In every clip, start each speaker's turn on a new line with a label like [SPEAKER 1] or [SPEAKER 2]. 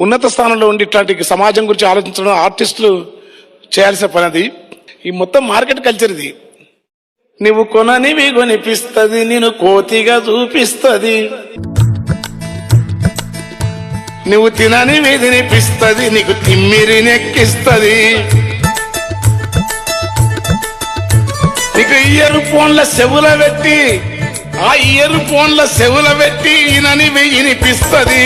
[SPEAKER 1] ఉన్నత స్థానంలో ఉండి ఇట్లాంటి సమాజం గురించి ఆలోచించడం ఆర్టిస్టులు చేయాల్సిన పని అది. ఈ మొత్తం మార్కెట్ కల్చర్ ఇది. నువ్వు కొననివి కొనిపిస్తుంది నేను కోతిగా చూపిస్తుంది. నువ్వు తిననివి తినిపిస్తుంది నీకు తిమ్మిరి నెక్కిస్తుంది. నీకు ఇయర్ ఫోన్ల సెవుల పెట్టి ఆ ఇయర్ ఫోన్ల సెవుల పెట్టి ఈయననివి వినిపిస్తుంది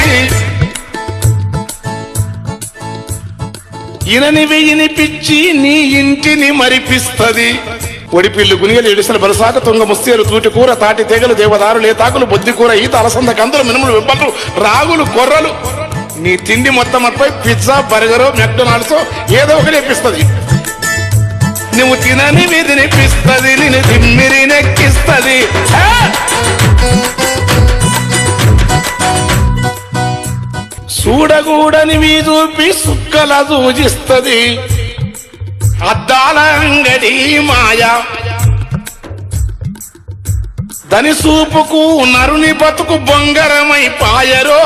[SPEAKER 1] ఈయననివి వినిపించి నీ ఇంటిని మరిపిస్తుంది. ఒడిపిల్లు గునిగలు ఎడిసిన బరసాక తుంగ ముస్తేరు తూటి కూర తాటి తెగలు దేవదారు లేతాకులు బొద్ది కూర ఈత అలసంద కందులు మినుములు వెంపలు రాగులు కొర్రలు నీ తిండి మొత్తం అట్పై పిజ్జా బర్గరు మెక్డొనాల్డ్స్ ఏదో ఒకటి ఇప్పిస్తుంది. నువ్వు తినని విధినిపిస్తుంది నేను తిమ్మిరి నెక్కిస్తుంది. చూడగూడని చూపి సుక్కల సూచిస్తుంది అద్దాల అంగడి మాయ. దని సూపుకు నరుని బతుకు బొంగరమై పాయరో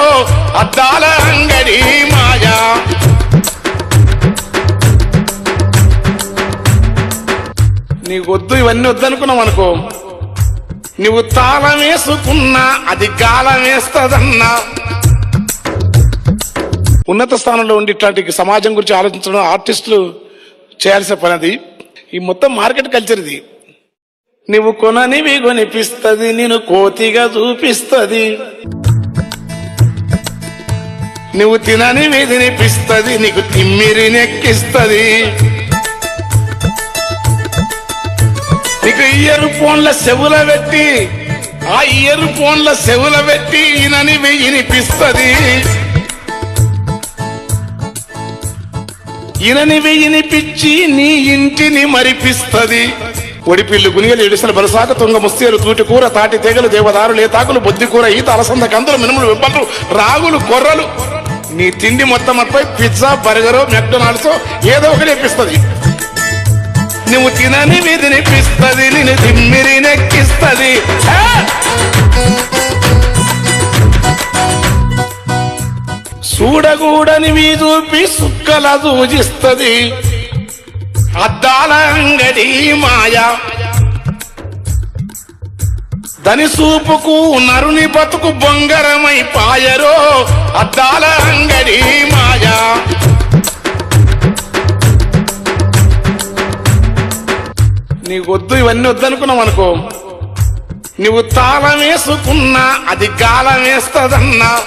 [SPEAKER 1] అద్దాల అంగడి మాయా. నీకు వద్దు ఇవన్నీ వద్దనుకున్నాం అనుకో. నువ్వు తాళం వేసుకున్నా అది గాలం వేస్తదన్నా. ఉన్నత స్థానంలో ఉండి ఇట్లాంటి సమాజం గురించి ఆలోచించడం ఆర్టిస్టులు చేయాల్సిన పని అది. ఈ మొత్తం మార్కెట్ కల్చర్ ఇది. నువ్వు కొననివి కొనిపిస్తుంది నేను కోతిగా చూపిస్తుంది. నువ్వు తిననివి తినిపిస్తుంది నీకు తిమ్మిరి నెక్కిస్తుంది. నీకు ఇయర్ ఫోన్ల సెవుల పెట్టి ఆ ఇయర్ ఫోన్ల సెవుల పెట్టి ఈయననివి వినిపిస్తుంది ఈయననివి వినిపించి నీ ఇంటిని మరిపిస్తుంది. ఒడిపిల్లు గునిగలు ఎడిసిన బరసాక తుంగ ముస్తేరు తూటి కూర తాటి తెగలు దేవదారు లేతాకులు బొద్ది కూర ఈత అలసంద కందులు మినుములు వెంపలు రాగులు కొర్రలు నీ తిండి మొత్తం అట్పై పిజ్జా బర్గరు మెక్డొనాల్డ్స్ ఏదో ఒకటి ఇప్పిస్తుంది. నువ్వు తినని విధినిపిస్తుంది నేను తిమ్మిరి నెక్కిస్తుంది. చూడగూడని చూపి సుక్కల సూచిస్తుంది అద్దాల అంగడి మాయ. దని సూపుకు నరుని బతుకు బొంగరమై పాయరో అద్దాల అంగడి మాయా. నీకు వద్దు ఇవన్నీ వద్దనుకున్నాం అనుకో నువ్వు తాళం వేసుకున్నా అది గాలం వేస్తుందన్నా.